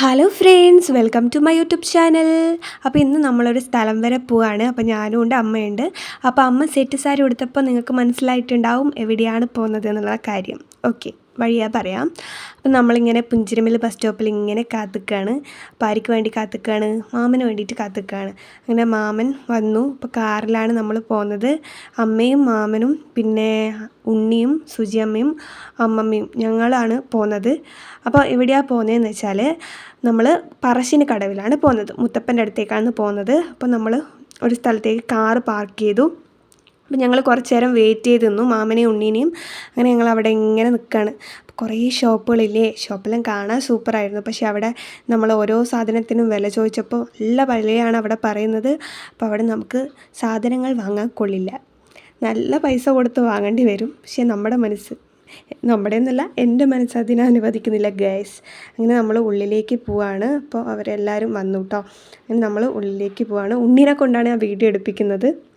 Hello friends welcome to my YouTube channel അപ്പോൾ ഇന്ന് നമ്മളൊരു സ്ഥലം വരെ പോവാണ്. അപ്പോൾ ഞാനും ഉണ്ട് അമ്മയുണ്ട്. അപ്പോൾ അമ്മ സെറ്റ് സാരി ഉടുത്തപ്പോൾ നിങ്ങൾക്ക് മനസ്സിലായിട്ടുണ്ടാവും എവിടെയാണ് പോകുന്നത് എന്നുള്ള കാര്യം. ഓക്കെ വഴിയാ പറയാം അപ്പം നമ്മളിങ്ങനെ പുഞ്ചിരമിൽ ബസ് സ്റ്റോപ്പിൽ ഇങ്ങനെ കാത്തുക്കാണ്. ആർക്ക് വേണ്ടി കാത്തുക്കാണ്? മാമന് വേണ്ടിയിട്ട് കാത്തുക്കാണ്. അങ്ങനെ മാമൻ വന്നു. ഇപ്പോൾ കാറിലാണ് നമ്മൾ പോകുന്നത് അമ്മയും മാമനും പിന്നെ ഉണ്ണിയും സുജിയമ്മയും അമ്മമ്മയും ഞങ്ങളാണ് പോകുന്നത് അപ്പോൾ എവിടെയാണ് പോകുന്നതെന്ന് വെച്ചാൽ നമ്മൾ പറശ്ശിന് കടവിലാണ് പോകുന്നത് മുത്തപ്പന്റെ അടുത്തേക്കാണ് പോകുന്നത് അപ്പോൾ നമ്മൾ ഒരു സ്ഥലത്തേക്ക് കാറ് പാർക്ക് ചെയ്തു. അപ്പം ഞങ്ങൾ കുറച്ച് നേരം വെയിറ്റ് ചെയ്ത് നിന്നു. മാമനെയും ഉണ്ണീനെയും. അങ്ങനെ ഞങ്ങൾ അവിടെ ഇങ്ങനെ നിൽക്കുകയാണ് കുറേ ഷോപ്പുകളില്ലേ? ഷോപ്പെല്ലാം കാണാൻ സൂപ്പറായിരുന്നു. പക്ഷെ അവിടെ നമ്മൾ ഓരോ സാധനത്തിനും വില ചോദിച്ചപ്പോൾ നല്ല വിലയാണ് അവിടെ പറയുന്നത്. അപ്പോൾ അവിടെ നമുക്ക് സാധനങ്ങൾ വാങ്ങാൻ കൊള്ളില്ല. നല്ല പൈസ കൊടുത്ത് വാങ്ങേണ്ടി വരും. പക്ഷേ നമ്മുടെ മനസ്സ് നമ്മുടെ എന്നല്ല എന്റെ മനസ്സ് അതിനെ അനുവദിക്കുന്നില്ല ഗ്യാസ് അങ്ങനെ നമ്മൾ ഉള്ളിലേക്ക് പോവാണ്. അപ്പോൾ അവരെല്ലാവരും വന്നു കേട്ടോ. അങ്ങനെ നമ്മൾ ഉള്ളിലേക്ക് പോവാണ്. ഉണ്ണീനെ കൊണ്ടാണ് ആ വീഡിയോ എടുപ്പിക്കുന്നത്.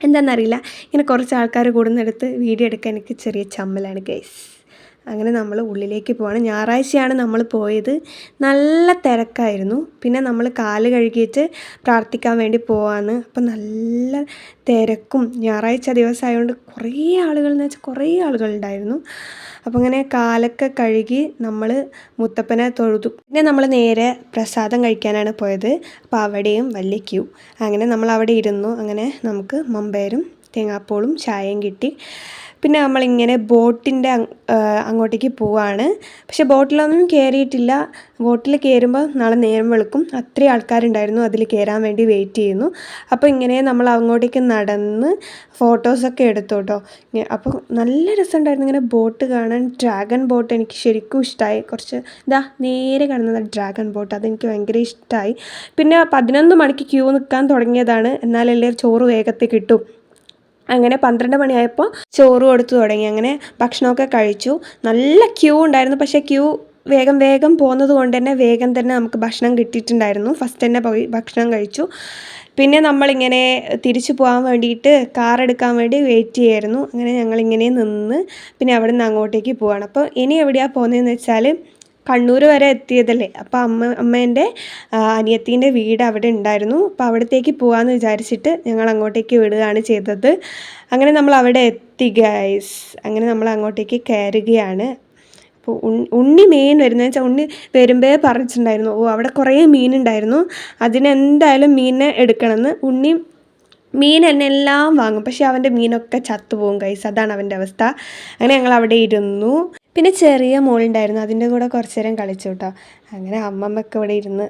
എന്താണെന്നറിയില്ല ഇങ്ങനെ കുറച്ച് ആൾക്കാർ കൂടുന്നിടത്ത് വീഡിയോ എടുക്കാൻ എനിക്ക് ചെറിയ ചമ്മലാണ് ഗൈസ് അങ്ങനെ നമ്മൾ ഉള്ളിലേക്ക് പോവാണ്. ഞായറാഴ്ചയാണ് നമ്മൾ പോയത്. നല്ല തിരക്കായിരുന്നു. പിന്നെ നമ്മൾ കാൽ കഴുകിയിട്ട് പ്രാർത്ഥിക്കാൻ വേണ്ടി പോവാണ്. അപ്പം നല്ല തിരക്കും. ഞായറാഴ്ച ദിവസമായതുകൊണ്ട് കുറേ ആളുകൾ എന്ന് വെച്ചാൽ കുറേ ആളുകളുണ്ടായിരുന്നു അപ്പോൾ അങ്ങനെ കാലൊക്കെ കഴുകി നമ്മൾ മുത്തപ്പനെ തൊഴുതു. പിന്നെ നമ്മൾ നേരെ പ്രസാദം കഴിക്കാനാണ് പോയത്. അപ്പോൾ അവിടെയും വലിയ ക്യൂ. അങ്ങനെ നമ്മൾ അവിടെ ഇരുന്നു. അങ്ങനെ നമുക്ക് മമ്പയരും തേങ്ങാപ്പോളും ചായയും കിട്ടി. പിന്നെ നമ്മളിങ്ങനെ ബോട്ടിന്റെ അങ്ങോട്ടേക്ക് പോവാണ്. പക്ഷേ ബോട്ടിലൊന്നും കയറിയിട്ടില്ല ബോട്ടിൽ കയറുമ്പോൾ നാളെ നേരം വെളുക്കും. അത്രയും ആൾക്കാരുണ്ടായിരുന്നു അതിൽ കയറാൻ വേണ്ടി വെയിറ്റ് ചെയ്യുന്നു. അപ്പോൾ ഇങ്ങനെ നമ്മൾ അങ്ങോട്ടേക്ക് നടന്ന് ഫോട്ടോസൊക്കെ എടുത്തു കേട്ടോ അപ്പോൾ നല്ല രസമുണ്ടായിരുന്നു ഇങ്ങനെ ബോട്ട് കാണാൻ. ഡ്രാഗൺ ബോട്ട് എനിക്ക് ശരിക്കും ഇഷ്ടമായി കുറച്ച് ഇതാ നേരെ കാണുന്നത് ഡ്രാഗൺ ബോട്ട്. അതെനിക്ക് ഭയങ്കര ഇഷ്ടമായി പിന്നെ പതിനൊന്ന് മണിക്ക് ക്യൂ നിൽക്കാൻ തുടങ്ങിയതാണ്. എന്നാലല്ലേ ചോറ് വേഗത്തിൽ കിട്ടും. അങ്ങനെ പന്ത്രണ്ട് മണിയായപ്പോൾ ചോറ് കൊടുത്തു തുടങ്ങി. അങ്ങനെ ഭക്ഷണമൊക്കെ കഴിച്ചു. നല്ല ക്യൂ ഉണ്ടായിരുന്നു. പക്ഷേ ക്യൂ വേഗം വേഗം പോകുന്നത് കൊണ്ട് തന്നെ വേഗം തന്നെ നമുക്ക് ഭക്ഷണം കിട്ടിയിട്ടുണ്ടായിരുന്നു. ഫസ്റ്റ് തന്നെ പോയി ഭക്ഷണം കഴിച്ചു. പിന്നെ നമ്മളിങ്ങനെ തിരിച്ചു പോകാൻ വേണ്ടിയിട്ട് കാർ എടുക്കാൻ വേണ്ടി വെയിറ്റ് ചെയ്യായിരുന്നു. അങ്ങനെ ഞങ്ങളിങ്ങനെ നിന്ന് പിന്നെ അവിടെ നിന്ന് അങ്ങോട്ടേക്ക് പോവാണ്. അപ്പോൾ ഇനി എവിടെയാണ് പോകുന്നതെന്ന് വെച്ചാൽ കണ്ണൂർ വരെ എത്തിയതല്ലേ? അപ്പോൾ അമ്മ അമ്മേന്റെ അനിയത്തീന്റെ വീട് അവിടെ ഉണ്ടായിരുന്നു. അപ്പോൾ അവിടത്തേക്ക് പോകാമെന്ന് വിചാരിച്ചിട്ട് ഞങ്ങൾ അങ്ങോട്ടേക്ക് വിടുകയാണ് ചെയ്തത്. അങ്ങനെ നമ്മൾ അവിടെ എത്തി ഗൈസ് അങ്ങനെ നമ്മൾ അങ്ങോട്ടേക്ക് കയറുകയാണ്. അപ്പോൾ ഉണ്ണി മീൻ വരുന്നത് വെച്ചാൽ ഉണ്ണി വരുമ്പേ പറഞ്ഞിട്ടുണ്ടായിരുന്നു. ഓ അവിടെ കുറേ മീനുണ്ടായിരുന്നു അതിനെന്തായാലും മീനെ എടുക്കണമെന്ന്. ഉണ്ണി മീൻ എന്നെ എല്ലാം വാങ്ങും. പക്ഷേ അവന്റെ മീനൊക്കെ ചത്തുപോകും കൈസ് അതാണ് അവന്റെ അവസ്ഥ. അങ്ങനെ ഞങ്ങൾ അവിടെ ഇരുന്നു. പിന്നെ ചെറിയ മോളുണ്ടായിരുന്നു. അതിന്റെ കൂടെ കുറച്ച് നേരം കളിച്ചു കേട്ടോ അങ്ങനെ അമ്മമ്മക്ക് ഇവിടെ ഇരുന്ന്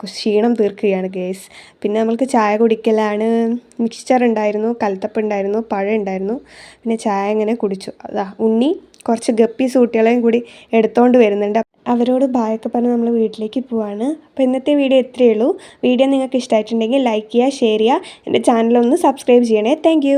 ക്ഷീണം തീർക്കുകയാണ് ഗേസ് പിന്നെ നമ്മൾക്ക് ചായ കുടിക്കലാണ്. മിക്സ്ചർ ഉണ്ടായിരുന്നു കൽത്തപ്പ് ഉണ്ടായിരുന്നു പഴം ഉണ്ടായിരുന്നു പിന്നെ ചായ ഇങ്ങനെ കുടിച്ചു. അതാ ഉണ്ണി കുറച്ച് ഗപ്പി സൂട്ടികളെയും കൂടി എടുത്തുകൊണ്ട് വരുന്നുണ്ട്. അവരോട് ബായൊക്കെ പറഞ്ഞ് നമ്മൾ വീട്ടിലേക്ക് പോവാണ്. അപ്പോൾ ഇന്നത്തെ വീഡിയോ ഇത്രയേ ഉള്ളൂ. വീഡിയോ നിങ്ങൾക്ക് ഇഷ്ടമായിട്ടുണ്ടെങ്കിൽ ലൈക്ക് ചെയ്യുക ഷെയർ ചെയ്യുക. എന്റെ ചാനലൊന്ന് സബ്സ്ക്രൈബ് ചെയ്യണേ. താങ്ക്